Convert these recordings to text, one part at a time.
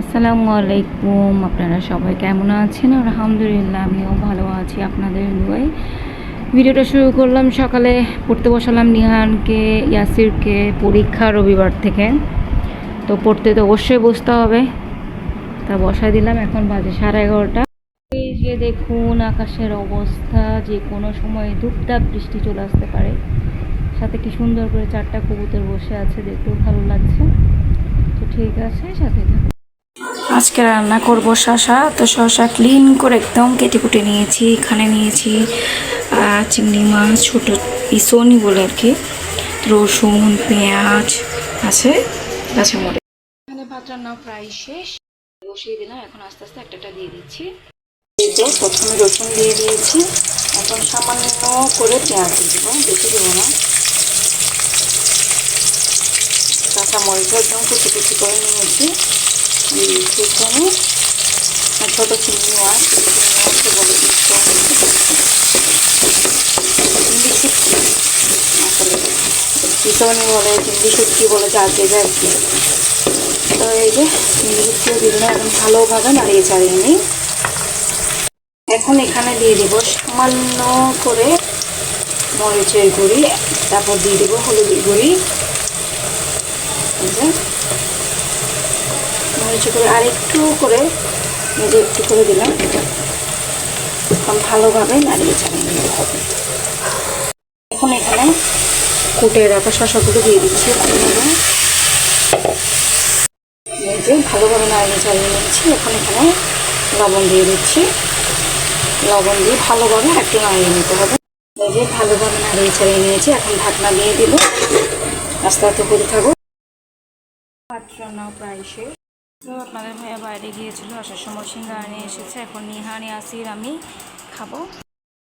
আসসালামু আলাইকুম। আপনারা সবাই কেমন আছেন? আলহামদুলিল্লাহ, আমিও ভালো আছি আপনাদের দুয়াই ভিডিওটা শুরু করলাম সকালে। পড়তে বসালাম নিহানকে, ইয়াসিরকে পরীক্ষা রবিবার থেকে। তো পড়তে তো অবশ্যই বসতে হবে। তা বসায় দিলাম, এখন বাজে সাড়ে এগারোটা। যে দেখুন আকাশের অবস্থা, যে কোনো সময় ধূপধাপ বৃষ্টি চলে আসতে পারে। সাথে কি সুন্দর করে চারটা কবুতর বসে আছে, দেখতেও ভালো লাগছে। তো ঠিক আছে সাথে থাকুন। আজকে রান্না করব শশা। তো শশা ক্লিন করে একদম কেটে কুটে নিয়েছি, এখানে নিয়েছি চিংড়ি মাছ, ছোটো ইসনি বলে আর কি। রসুন, পেঁয়াজ আছে, কাঁচামরিচ। এখানে ভাত রান্না প্রায় শেষ। বসিয়ে দিলাম, এখন আস্তে আস্তে একটা দিয়ে দিচ্ছি। প্রথমে রসুন দিয়ে দিয়েছি। এখন সামান্য করে পেঁয়াজ দিয়ে দেবো, বেশি দেবো না। কাঁচা মরিচ একদম কুচি কুচি করে নিয়েছি। এখানে আর ছোটো চিংড়ি মাছ বলে আসলে বলে চিংড়ি শুটকি বলে যা যে আর কি তো এই যে চিংড়ি দিয়ে দিলাম এখন ভালোভাবে নাড়িয়ে চাড়িয়ে নিই এখন এখানে দিয়ে দেব সামান্য করে মরিচের গুঁড়ি, তারপর দিয়ে দেবো হলুদের গুঁড়ি। যে মরিচের আর একটু করে যে একটু করে দিলাম। এখন ভালোভাবে নাড়িয়ে চালিয়ে নিতে হবে। এখন এখানে কুটে রাখা শশাগুলো দিয়ে দিচ্ছি এই ভালোভাবে নাড়িয়ে চালিয়ে নিচ্ছি। এখন এখানে লবণ দিয়ে দিচ্ছি। লবণ দিয়ে ভালোভাবে একটু নাড়িয়ে নিতে হবে। যে ভালোভাবে নাড়িয়ে চালিয়ে নিয়েছি। এখন ঢাকনা দিয়ে দিব। আস্তে আস্তে করে থাকো। ভাত রান্নাও প্রায় শেষ। তো আপনাদের ভাইয়া বাইরে গিয়েছিল, আসার সময় সিঙ্গারা নিয়ে এসেছে। এখন নিহানি আসির আমি খাব।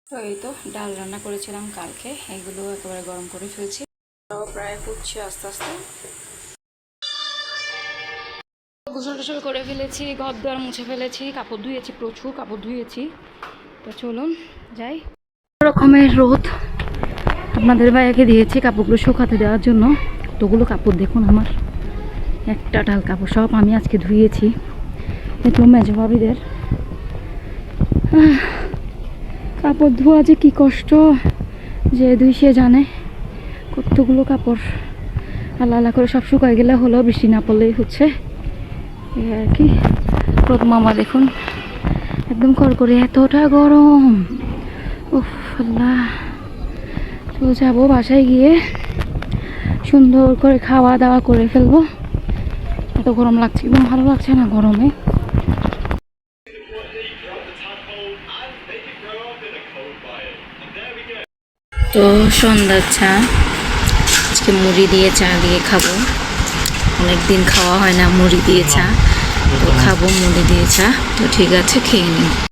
তো এই তো ডাল রান্না করেছিলাম কালকে, এগুলো একেবারে গরম করে ফেলছি। প্রায় ফুটছে আস্তে আস্তে। গোসল টোসল করে ফেলেছি, ঘর দুয়ার মুছে ফেলেছি, কাপড় ধুয়েছি প্রচুর, কাপড় ধুয়েছি। তো চলুন যাই। রকমের রোদ আপনাদের ভাইয়াকে দিয়েছি কাপড়গুলো শুকাতে দেওয়ার জন্য। তোগুলো কাপড় দেখুন আমার। একটা ডাল কাপড় সব আমি আজকে ধুয়েছি। এগুলো মেজো ভাবিদের। আহ, কাপড় ধোয়া যে কি কষ্ট যে দুই সে জানে। কতগুলো কাপড়। আল্লাহ আল্লাহ করে সব শুকায় গেলে হলো বৃষ্টি না পড়লেই হচ্ছে। আর কি রোদ মামা দেখুন। একদম কর করে এতটা গরম। উফ আল্লাহ। তো যাব বাসায় গিয়ে সুন্দর করে খাওয়া দাওয়া করে ফেলব। এত গরম লাগছে একদম ভালো লাগছে না গরমে। তো সন্ধ্যা চা। আজকে মুড়ি দিয়ে চা দিয়ে খাব। অনেকদিন খাওয়া হয় না, মুড়ি দিয়ে চা। তো খাব মুড়ি দিয়ে চা। তো ঠিক আছে, খেয়ে নিই।